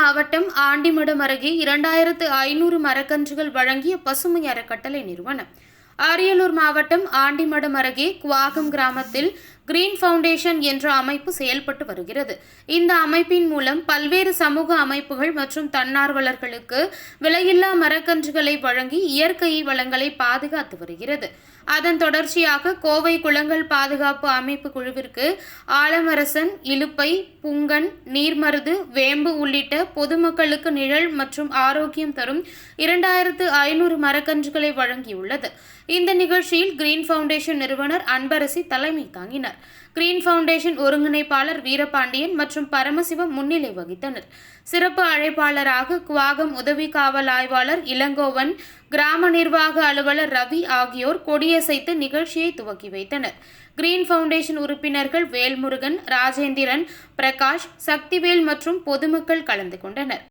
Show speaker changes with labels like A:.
A: மாவட்டம் ஆண்டிமடம் அருகே இரண்டாயிரத்து ஐநூறு மரக்கன்றுகள் வழங்கிய பசுமை அறக்கட்டளை நிறுவனம். அரியலூர் மாவட்டம் ஆண்டிமடம் அருகே குவாகம் கிராமத்தில் கிரீன் ஃபவுண்டேஷன் என்ற அமைப்பு செயல்பட்டு வருகிறது. இந்த அமைப்பின் மூலம் பல்வேறு சமூக அமைப்புகள் மற்றும் தன்னார்வலர்களுக்கு விலையில்லா மரக்கன்றுகளை வழங்கி இயற்கை வளங்களை பாதுகாத்து வருகிறது. அதன் தொடர்ச்சியாக கோவை குளங்கள் பாதுகாப்பு அமைப்பு குழுவிற்கு ஆலமரசன் இலுப்பை புங்கன் நீர்மருது வேம்பு உள்ளிட்ட பொதுமக்களுக்கு நிழல் மற்றும் ஆரோக்கியம் தரும் இரண்டாயிரத்து ஐநூறு மரக்கன்றுகளை வழங்கியுள்ளது. இந்த நிகழ்ச்சியில் கிரீன் ஃபவுண்டேஷன் நிறுவனர் அன்பரசி தலைமை தாங்கினர். கிரீன் ஃபவுண்டேஷன் ஒருங்கிணைப்பாளர் வீரபாண்டியன் மற்றும் பரமசிவம் முன்னிலை வகித்தனர். சிறப்பு அழைப்பாளராக குவாகம் உதவி காவல் ஆய்வாளர் இளங்கோவன் கிராம நிர்வாக அலுவலர் ரவி ஆகியோர் கொடியசைத்து நிகழ்ச்சியை துவக்கி வைத்தனர். கிரீன் ஃபவுண்டேஷன் உறுப்பினர்கள் வேல்முருகன் ராஜேந்திரன் பிரகாஷ் சக்திவேல் மற்றும் பொதுமக்கள் கலந்து கொண்டனர்.